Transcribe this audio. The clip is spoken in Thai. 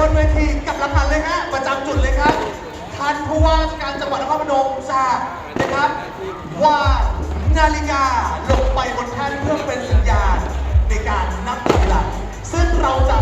บนเวทีกับรังวันเลยฮะประจำจุดเลยครับท่านผู้ว่าราชการจังหวัดนครพนมจากนะครับว่านาฬิกาลงไปบนแท่นเพื่อเป็นสัญญาณในการนับถอยหลังซึ่งเราจะ